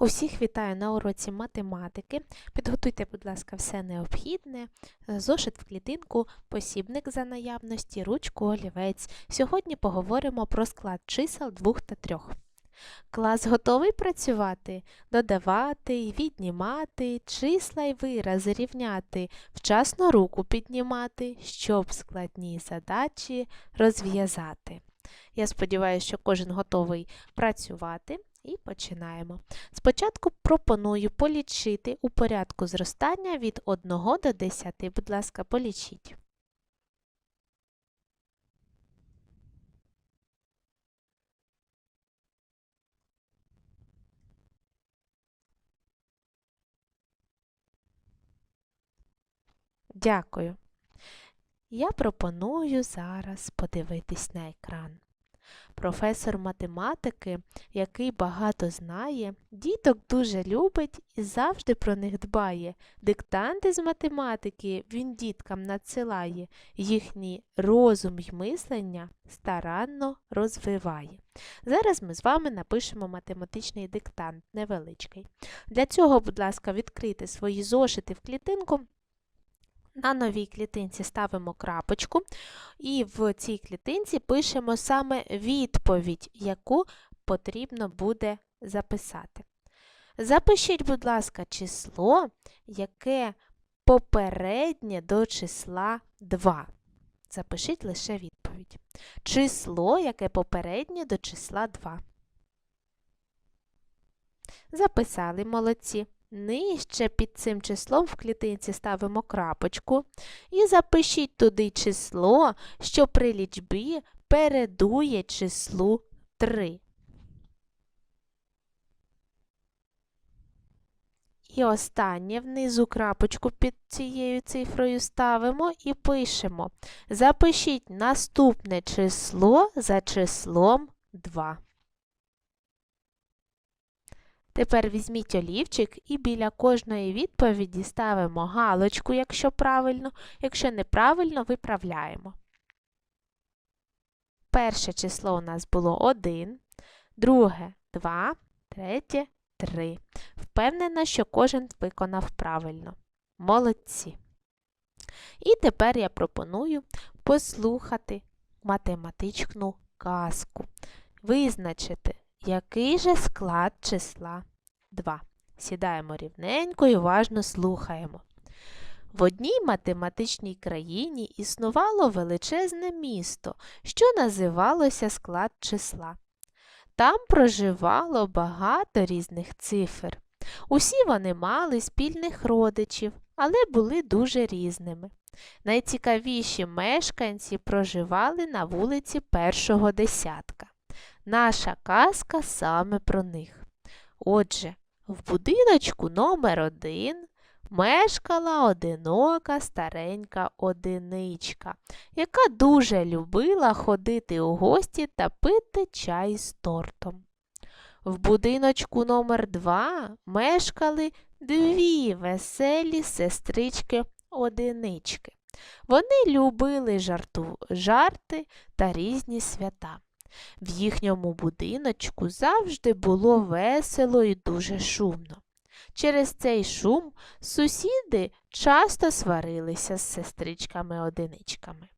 Усіх вітаю на уроці математики. Підготуйте, будь ласка, все необхідне, е, зошит в клітинку, посібник за наявності, ручку, олівець. Сьогодні поговоримо про склад чисел 2 та 3. Клас готовий працювати, додавати, віднімати, числа й вирази рівняти, вчасно руку піднімати, щоб складні задачі розв'язати. Я сподіваюся, що кожен готовий працювати. І починаємо. Спочатку пропоную полічити у порядку зростання від 1 до 10. Будь ласка, полічіть. Дякую. Я пропоную зараз подивитись на екран. Професор математики, який багато знає, діток дуже любить і завжди про них дбає. Диктанти з математики він діткам надсилає, їхній розум й мислення старанно розвиває. Зараз ми з вами напишемо математичний диктант невеличкий. Для цього, будь ласка, відкрийте свої зошити в клітинку. На новій клітинці ставимо крапочку, і в цій клітинці пишемо саме відповідь, яку потрібно буде записати. Запишіть, будь ласка, число, яке попереднє до числа 2. Запишіть лише відповідь. Число, яке попереднє до числа 2. Записали молодці. Нижче під цим числом в клітинці ставимо крапочку і запишіть туди число, що при лічбі передує числу 3. І останнє внизу крапочку під цією цифрою ставимо і пишемо. Запишіть наступне число за числом 2. Тепер візьміть олівчик і біля кожної відповіді ставимо галочку, якщо правильно, якщо неправильно, виправляємо. Перше число у нас було 1, друге 2, третє 3. Впевнена, що кожен виконав правильно. Молодці. І тепер я пропоную послухати математичну казку. Визначити який же склад числа 2? Сідаємо рівненько і уважно слухаємо. В одній математичній країні існувало величезне місто, що називалося склад числа. Там проживало багато різних цифр. Усі вони мали спільних родичів, але були дуже різними. Найцікавіші мешканці проживали на вулиці першого десятка. Наша казка саме про них. Отже, в будиночку номер один мешкала одинока старенька одиничка, яка дуже любила ходити у гості та пити чай з тортом. В будиночку номер два мешкали дві веселі сестрички одинички. Вони любили жарту, жарти та різні свята. В їхньому будиночку завжди було весело і дуже шумно. Через цей шум сусіди часто сварилися з сестричками-одиничками.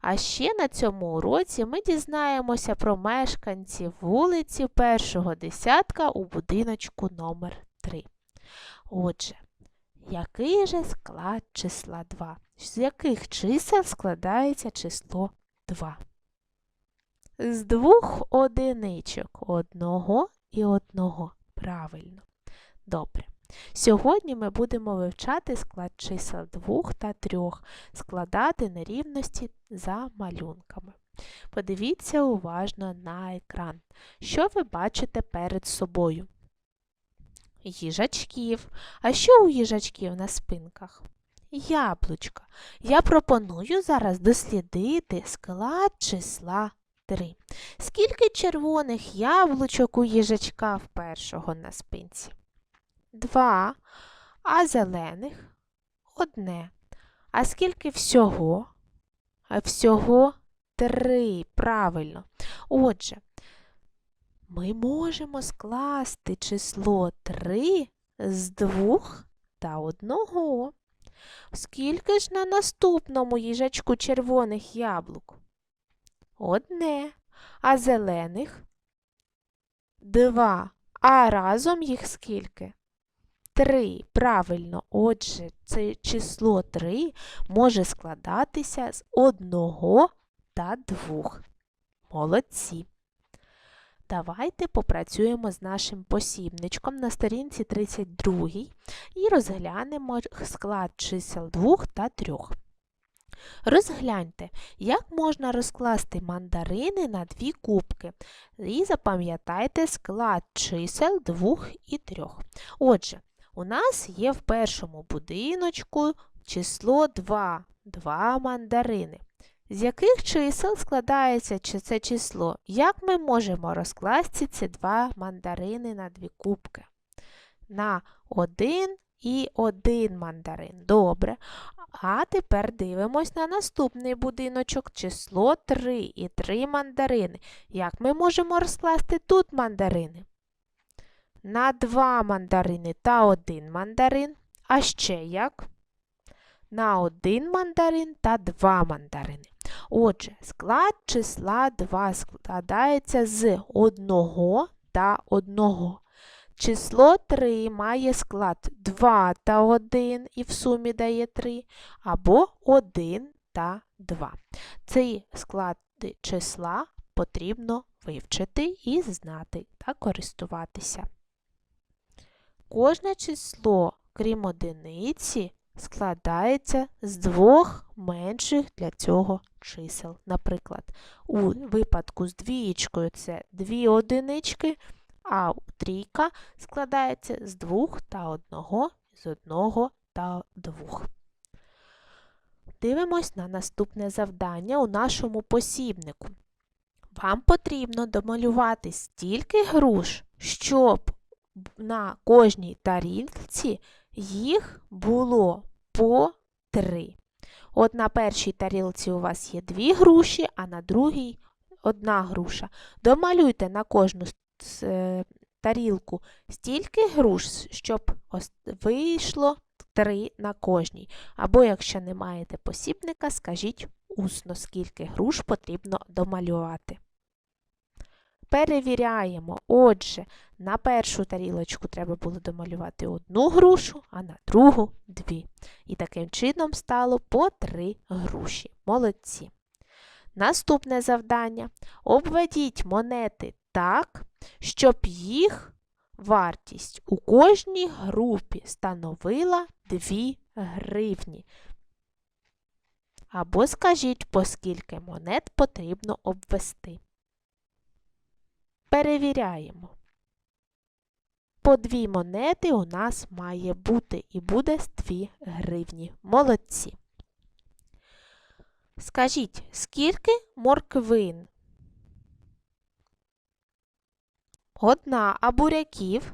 А ще на цьому уроці ми дізнаємося про мешканців вулиці першого десятка у будиночку номер 3 Отже, який же склад числа 2? З яких чисел складається число 2? З двох одиничок одного і одного. Правильно. Добре. Сьогодні ми будемо вивчати склад чисел двох та трьох, складати нерівності за малюнками. Подивіться уважно на екран. Що ви бачите перед собою? Їжачків. А що у їжачків на спинках? Яблучка. Я пропоную зараз дослідити склад числа 3. Скільки червоних яблучок у їжачка в першого на спинці? Два. А зелених одне. А скільки всього? Всього три. Правильно. Отже, ми можемо скласти число 3 з 2 та 1. Скільки ж на наступному їжачку червоних яблук? Одне. А зелених? Два. А разом їх скільки? Три. Правильно. Отже, це число 3 може складатися з одного та двох. Молодці. Давайте попрацюємо з нашим посібничком на сторінці 32 і розглянемо склад чисел 2 та 3. Розгляньте, як можна розкласти мандарини на дві кубки. І запам'ятайте склад чисел 2 і 3. Отже, у нас є в першому будиночку число 2, 2 мандарини. З яких чисел складається це число? Як ми можемо розкласти ці два мандарини на дві кубки? На один і один мандарин. Добре. А тепер дивимось на наступний будиночок. Число 3 і 3 мандарини. Як ми можемо розкласти тут мандарини? На 2 мандарини та 1 мандарин. А ще як? На 1 мандарин та 2 мандарини. Отже, склад числа 2 складається з 1 та 1. Число 3 має склад 2 та 1 і в сумі дає 3, або 1 та 2. Цей склад числа потрібно вивчити і знати та користуватися. Кожне число, крім одиниці, складається з двох менших для цього чисел. Наприклад, у випадку з двієчкою це дві одинички, а трійка складається з двох та одного, з одного та двох. Дивимось на наступне завдання у нашому посібнику. Вам потрібно домалювати стільки груш, щоб на кожній тарілці їх було по три. От на першій тарілці у вас є дві груші, а на другій одна груша. Домалюйте на кожну тарілку стільки груш, щоб вийшло три на кожній. Або, якщо не маєте посібника, скажіть усно, скільки груш потрібно домалювати. Перевіряємо. Отже, на першу тарілочку треба було домалювати одну грушу, а на другу дві. І таким чином стало по три груші. Молодці. Наступне завдання. Обведіть монети так, щоб їх вартість у кожній групі становила 2 гривні. Або скажіть, по скільки монет потрібно обвести. Перевіряємо. По дві монети у нас має бути і буде з 2 гривні. Молодці. Скажіть, скільки морквин? Одна, а буряків?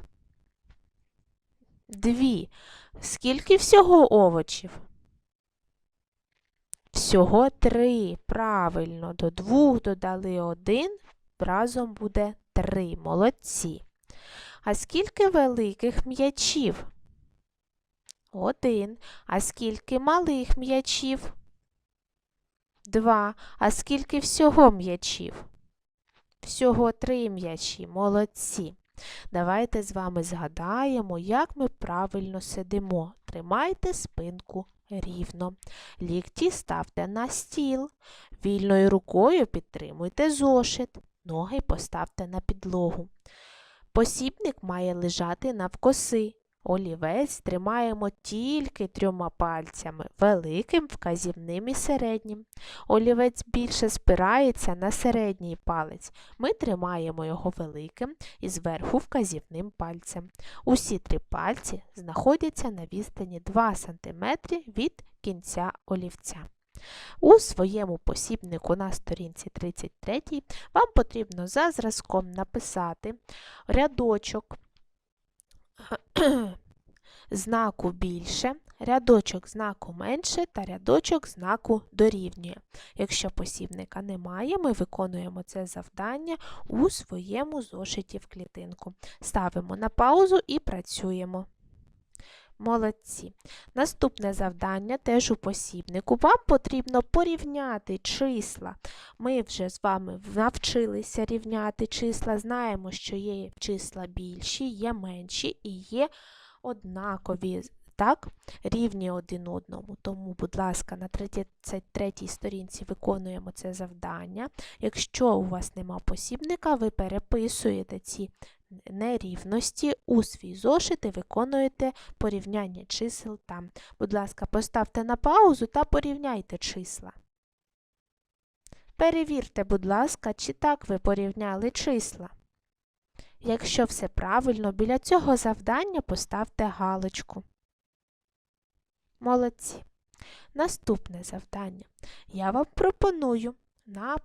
Дві. Скільки всього овочів? Всього три. Правильно, до двох додали один, разом буде три. Молодці. А скільки великих м'ячів? Один. А скільки малих м'ячів? Два. А скільки всього м'ячів? Всього три м'ячі. Молодці. Давайте з вами згадаємо, як ми правильно сидимо. Тримайте спинку рівно. Лікті ставте на стіл. Вільною рукою підтримуйте зошит. Ноги поставте на підлогу. Посібник має лежати навкоси. Олівець тримаємо тільки трьома пальцями великим, вказівним і середнім. Олівець більше спирається на середній палець. Ми тримаємо його великим і зверху вказівним пальцем. Усі три пальці знаходяться на відстані 2 см від кінця олівця. У своєму посібнику на сторінці 33 вам потрібно за зразком написати рядочок знаку більше, рядочок знаку менше та рядочок знаку дорівнює. Якщо посібника немає, ми виконуємо це завдання у своєму зошиті в клітинку. Ставимо на паузу і працюємо. Молодці. Наступне завдання теж у посібнику. Вам потрібно порівняти числа. Ми вже з вами навчилися рівняти числа, знаємо, що є числа більші, є менші і є однакові, так, рівні один одному. Тому, будь ласка, на 33 сторінці виконуємо це завдання. Якщо у вас нема посібника, ви переписуєте ці нерівності у свій зошит і виконуєте порівняння чисел там. Будь ласка, поставте на паузу та порівняйте числа. Перевірте, будь ласка, чи так ви порівняли числа. Якщо все правильно, біля цього завдання поставте галочку. Молодці. Наступне завдання. Я вам пропоную на,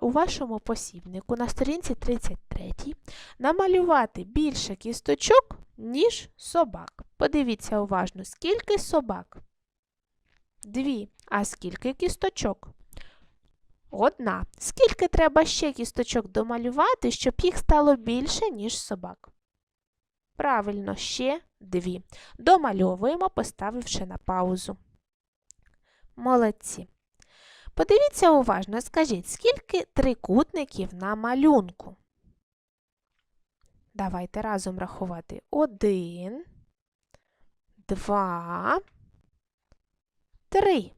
у, вашому посібнику на сторінці 33 намалювати більше кісточок, ніж собак. Подивіться уважно, скільки собак? Дві. А скільки кісточок? Одна. Скільки треба ще кісточок домалювати, щоб їх стало більше, ніж собак? Правильно, ще дві. Домальовуємо, поставивши на паузу. Молодці. Подивіться уважно, скажіть, скільки трикутників на малюнку? Давайте разом рахувати. Один, два, три.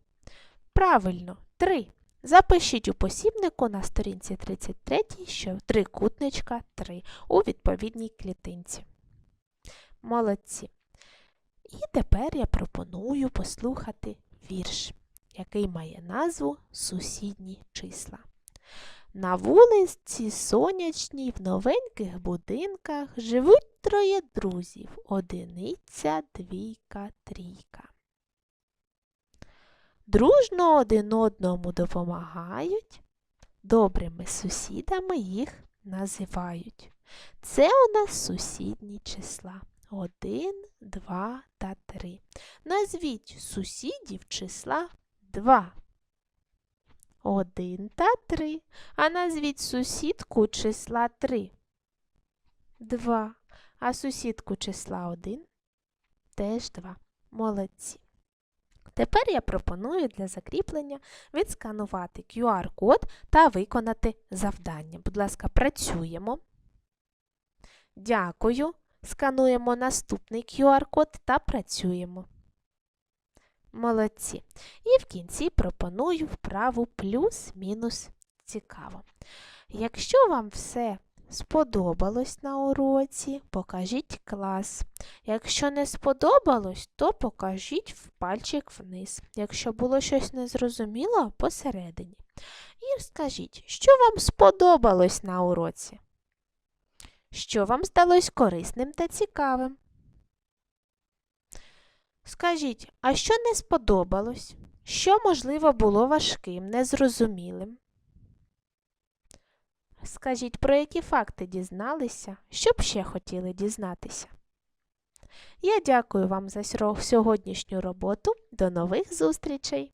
Правильно, три. Запишіть у посібнику на сторінці 33, що трикутничка 3 у відповідній клітинці. Молодці. І тепер я пропоную послухати вірш, який має назву Сусідні числа. На вулиці сонячній в новеньких будинках живуть троє друзів одиниця, двійка, трійка. Дружно один одному допомагають, добрими сусідами їх називають. Це у нас сусідні числа. Один, два та три. Назвіть сусідів числа два. Один та три. А назвіть сусідку числа три. Два. А сусідку числа один теж два. Молодці. Тепер я пропоную для закріплення відсканувати QR-код та виконати завдання. Будь ласка, працюємо. Дякую. Скануємо наступний QR-код та працюємо. Молодці. І в кінці пропоную вправу плюс-мінус цікаво. Якщо вам все сподобалось на уроці, покажіть клас. Якщо не сподобалось, то покажіть в пальчик вниз. Якщо було щось незрозуміло, посередині. І скажіть, що вам сподобалось на уроці? Що вам здалось корисним та цікавим? Скажіть, а що не сподобалось? Що, можливо, було важким, незрозумілим? Скажіть, про які факти дізналися, що б ще хотіли дізнатися? Я дякую вам за сьогоднішню роботу. До нових зустрічей!